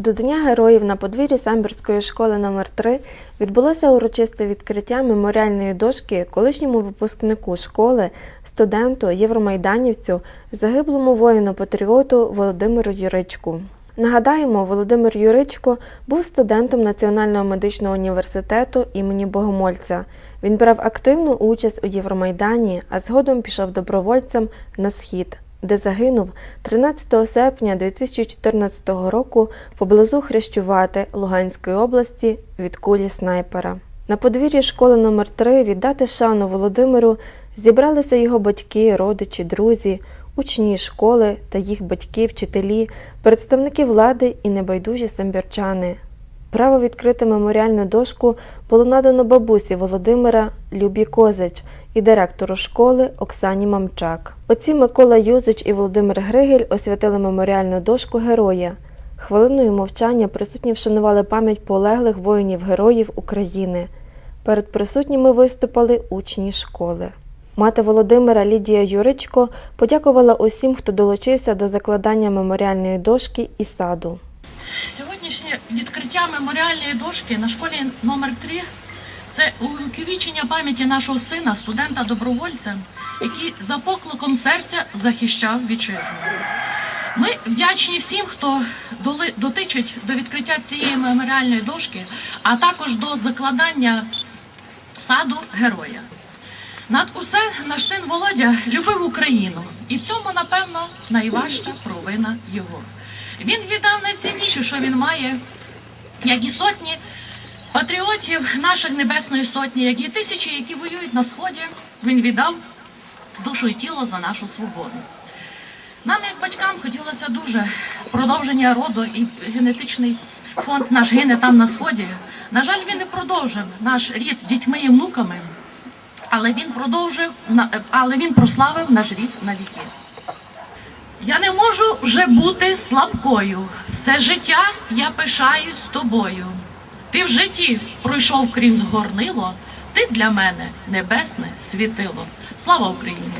До Дня героїв на подвір'ї Самбірської школи номер 3 відбулося урочисте відкриття меморіальної дошки колишньому випускнику школи, студенту, євромайданівцю, загиблому воїну-патріоту Володимиру Юричку. Нагадаємо, Володимир Юричко був студентом Національного медичного університету імені Богомольця. Він брав активну участь у Євромайдані, а згодом пішов добровольцем на схід, де загинув 13 серпня 2014 року поблизу Хрещувати Луганської області від кулі снайпера. На подвір'ї школи номер 3 віддати шану Володимиру зібралися його батьки, родичі, друзі, учні школи та їх батьки, вчителі, представники влади і небайдужі самбірчани. Право відкрити меморіальну дошку було надано бабусі Володимира Любі Козич і директору школи Оксані Мамчак. Отці Микола Юзич і Володимир Григель освятили меморіальну дошку героя. Хвилиною мовчання присутні вшанували пам'ять полеглих воїнів-героїв України. Перед присутніми виступали учні школи. Мати Володимира Лідія Юричко подякувала усім, хто долучився до закладання меморіальної дошки і саду. Сьогоднішнє відкриття меморіальної дошки на школі номер 3 це увіковічення пам'яті нашого сина, студента-добровольця, який за покликом серця захищав вітчизну. Ми вдячні всім, хто дотичить до відкриття цієї меморіальної дошки, а також до закладання саду героя. Над усе наш син Володя любив Україну, і в цьому, напевно, найважча провина його. Він віддав найцінніше, що він має, як і сотні патріотів наших Небесної Сотні, як і тисячі, які воюють на сході. Він віддав душу і тіло за нашу свободу. Нам, як батькам, хотілося дуже продовження роду і генетичний фонд наш гине там на сході. На жаль, він не продовжив наш рід дітьми і внуками, але він продовжив але він прославив наш рід на віки. Я не можу вже бути слабкою. Все життя я пишаюсь тобою. Ти в житті пройшов крізь горнило, ти для мене небесне світило. Слава Україні!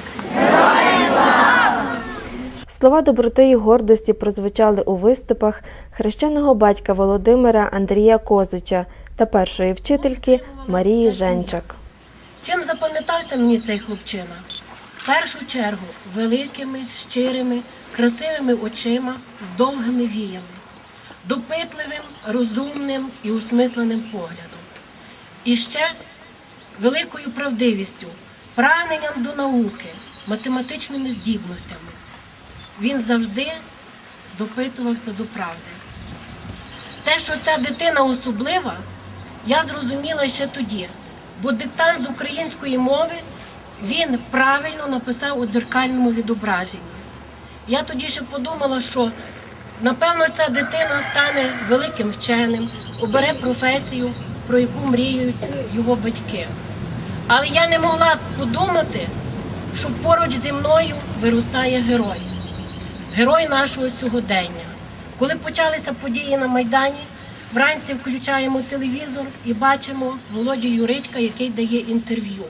Слова доброти і гордості прозвучали у виступах хрещеного батька Володимира Андрія Козича та першої вчительки Марії Женчак. Чим запам'ятався мені цей хлопчина? В першу чергу великими, щирими, красивими очима, довгими віями, допитливим, розумним і усмисленим поглядом. І ще великою правдивістю, прагненням до науки, математичними здібностями. Він завжди допитувався до правди. Те, що ця дитина особлива, я зрозуміла ще тоді, бо диктант з української мови він правильно написав у дзеркальному відображенні. Я тоді ще подумала, що напевно ця дитина стане великим вченим, обере професію, про яку мріють його батьки. Але я не могла подумати, що поруч зі мною виростає герой герой нашого сьогодення. Коли почалися події на Майдані, вранці включаємо телевізор і бачимо Володю Юричка, який дає інтерв'ю.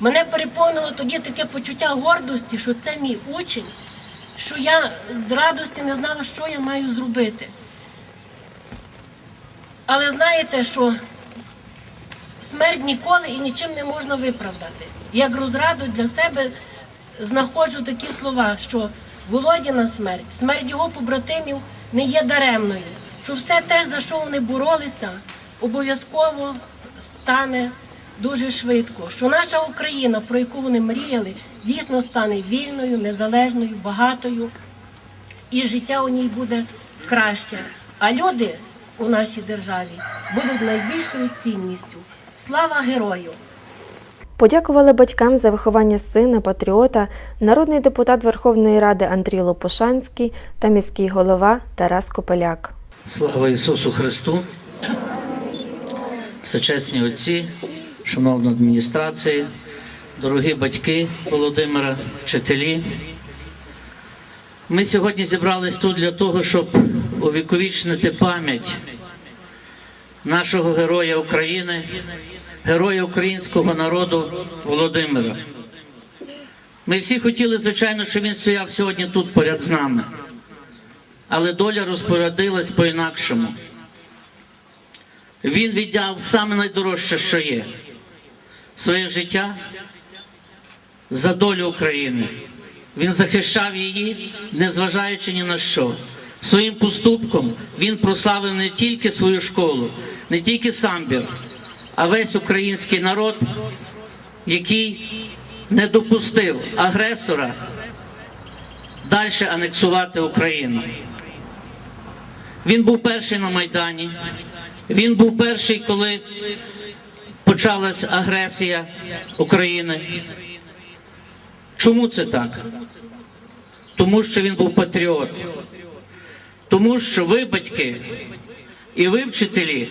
Мене переповнило тоді таке почуття гордості, що це мій учень, що я з радості не знала, що я маю зробити. Але знаєте, що смерть ніколи і нічим не можна виправдати. Як розраду для себе знаходжу такі слова, що Володіна смерть, смерть його побратимів не є даремною, що все те, за що вони боролися, обов'язково стане дуже швидко. Що наша Україна, про яку вони мріяли, дійсно стане вільною, незалежною, багатою, і життя у ній буде краще. А люди у нашій державі будуть найбільшою цінністю. Слава герою! Подякували батькам за виховання сина, патріота, народний депутат Верховної Ради Андрій Лопушанський та міський голова Тарас Копеляк. Слава Ісусу Христу! Всечесні отці, шановна адміністрація, дорогі батьки Володимира, вчителі. Ми сьогодні зібрались тут для того, щоб увіковічнити пам'ять нашого героя України, героя українського народу Володимира. Ми всі хотіли, звичайно, щоб він стояв сьогодні тут поряд з нами. але доля розпорядилась по-інакшому. Він віддав саме найдорожче, що є своє життя за долю України. Він захищав її, незважаючи ні на що. Своїм поступком він прославив не тільки свою школу, не тільки самбір, а весь український народ, який не допустив агресора далі анексувати Україну. Він був перший на Майдані. Він був перший, коли почалась агресія України. Чому це так? Тому що він був патріот. Тому що ви, батьки, і ви, вчителі,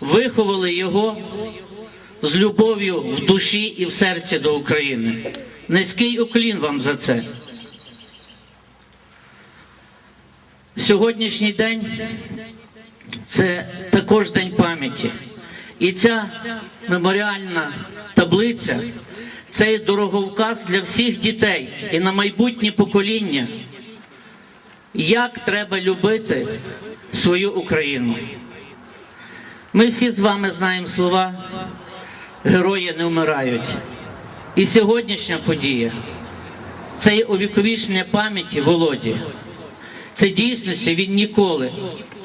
виховали його з любов'ю в душі і в серці до України. Низький уклін вам за це. Сьогоднішній день це також день пам'яті. І ця меморіальна таблиця це дороговказ для всіх дітей і на майбутнє покоління, як треба любити свою Україну. Ми всі з вами знаємо слова Герої не вмирають. І сьогоднішня подія це є увіковічення пам'яті Володі. Це дійсності він ніколи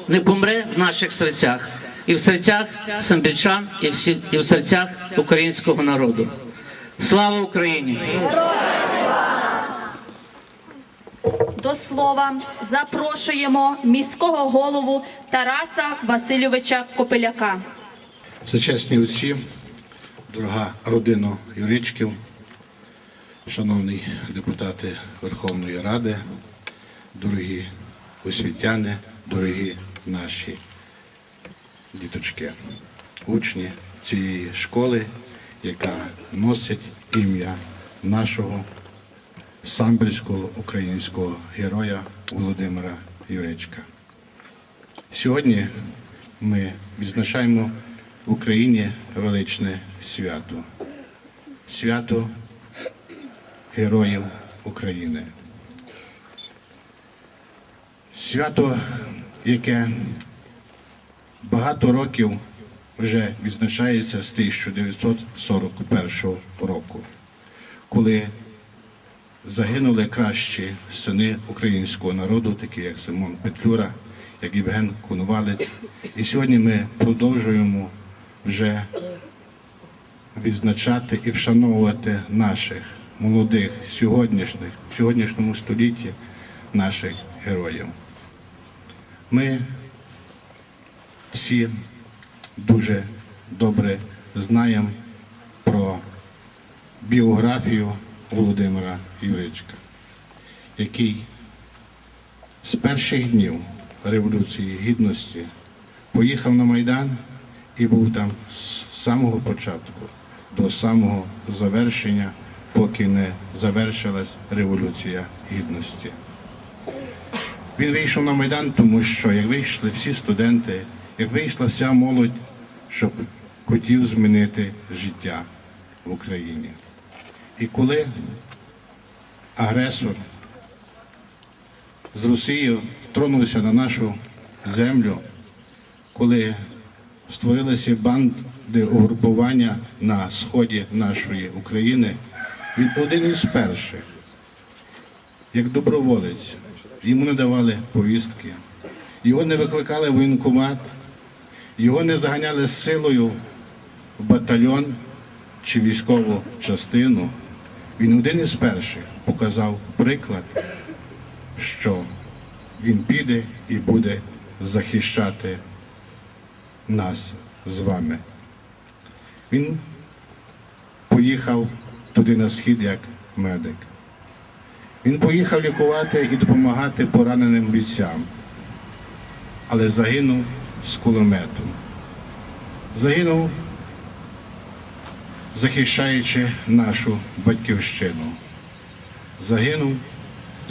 не помре в наших серцях, і в серцях самбільчан, і в, сі- і в серцях українського народу. Слава Україні! До слова запрошуємо міського голову Тараса Васильовича Копиляка. Всечесні отці, дорога родина Юричків, шановні депутати Верховної Ради, дорогі освітяни, дорогі наші діточки, учні цієї школи, яка носить ім'я нашого самбірського українського героя Володимира Юречка. Сьогодні ми відзначаємо в Україні величне свято. Свято Героїв України. Свято, яке багато років вже відзначається з 1941 року, коли загинули кращі сини українського народу, такі як Симон Петлюра, як Євген Коновалець. І сьогодні ми продовжуємо вже відзначати і вшановувати наших молодих сьогоднішніх, в сьогоднішньому столітті наших героїв. Ми всі дуже добре знаємо про біографію Володимира Юричка, який з перших днів Революції Гідності поїхав на Майдан і був там з самого початку до самого завершення, поки не завершилась Революція Гідності. Він вийшов на Майдан, тому що як вийшли всі студенти, як вийшла вся молодь, щоб хотів змінити життя в Україні. І коли агресор з Росії втронувся на нашу землю, коли створилися банди угрупування на сході нашої України, він один із перших, як доброволець, йому не давали повістки, його не викликали в воєнкомат, його не заганяли з силою в батальйон чи військову частину. Він один із перших показав приклад, що він піде і буде захищати нас з вами. Він поїхав туди на схід як медик. Він поїхав лікувати і допомагати пораненим бійцям, але загинув з кулеметом. Загинув, захищаючи нашу батьківщину. Загинув,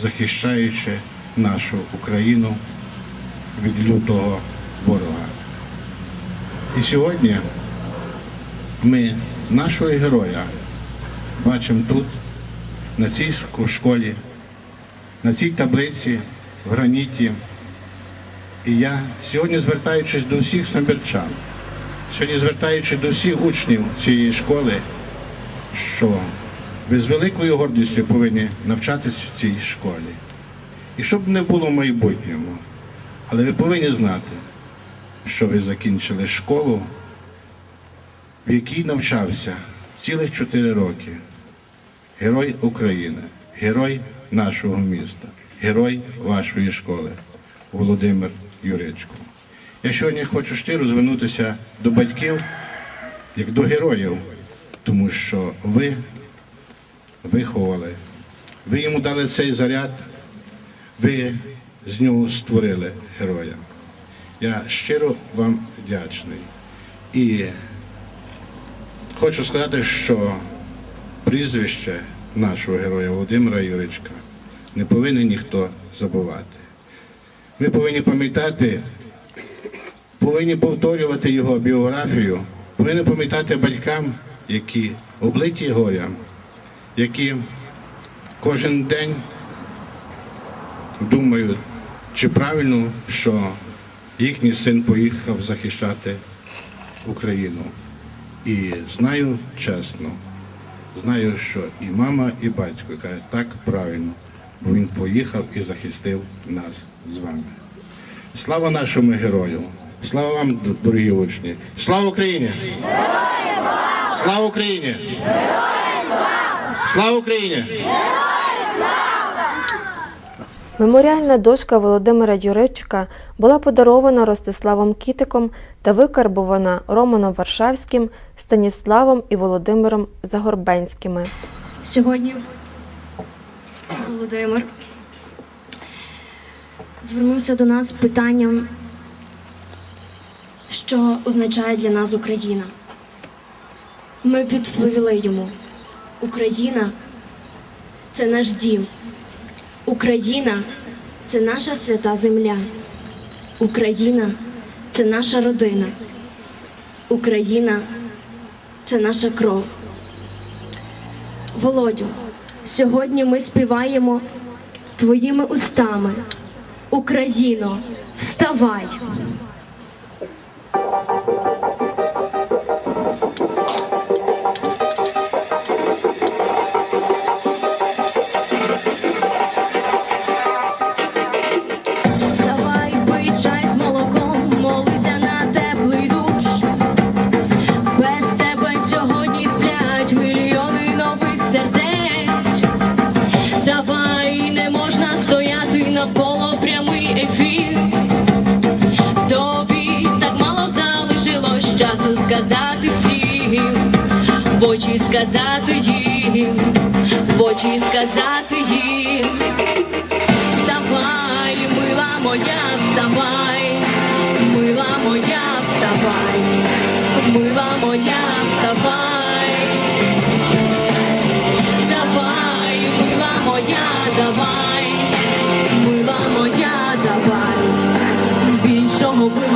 захищаючи нашу Україну від лютого ворога. І сьогодні ми нашого героя бачимо тут, на цій школі, на цій таблиці в граніті, І я сьогодні, звертаючись до всіх самбірчан, сьогодні звертаючись до всіх учнів цієї школи, що ви з великою гордістю повинні навчатись в цій школі. І щоб не було в майбутньому, але ви повинні знати, що ви закінчили школу, в якій навчався цілих 4 роки. Герой України, герой нашого міста, герой вашої школи Володимир Юричко. Я сьогодні хочу щиро звернутися до батьків як до героїв, тому що ви виховали, ви йому дали цей заряд, ви з нього створили героя. Я щиро вам вдячний. І хочу сказати, що прізвище нашого героя Володимира Юричка не повинен ніхто забувати. Ми повинні пам'ятати, повинні повторювати його біографію, повинні пам'ятати батькам, які облиті горям, які кожен день думають, чи правильно, що їхній син поїхав захищати Україну. І знаю чесно, знаю, що і мама, і батько кажуть, так правильно, бо він поїхав і захистив нас з вами. Слава нашому герою! Слава вам, дорогі учні! Слава Україні! Слава Україні! Слава Україні! Меморіальна дошка Володимира Юричка була подарована Ростиславом Кітиком та викарбована Романом Варшавським, Станіславом і Володимиром Загорбенськими. Сьогодні Володимир звернувся до нас з питанням, що означає для нас Україна. Ми відповіли йому: Україна це наш дім. Україна це наша свята земля. Україна це наша родина. Україна це наша кров. Володю, сьогодні ми співаємо твоїми устами. Україно, вставай! Сказати всім, в очі сказати їм, в очі сказати їм. Вставай, мила моя, вставай, мила моя, вставай, мила моя, вставай. Давай, мила моя, давай, мила моя, давай, більшого вимагай.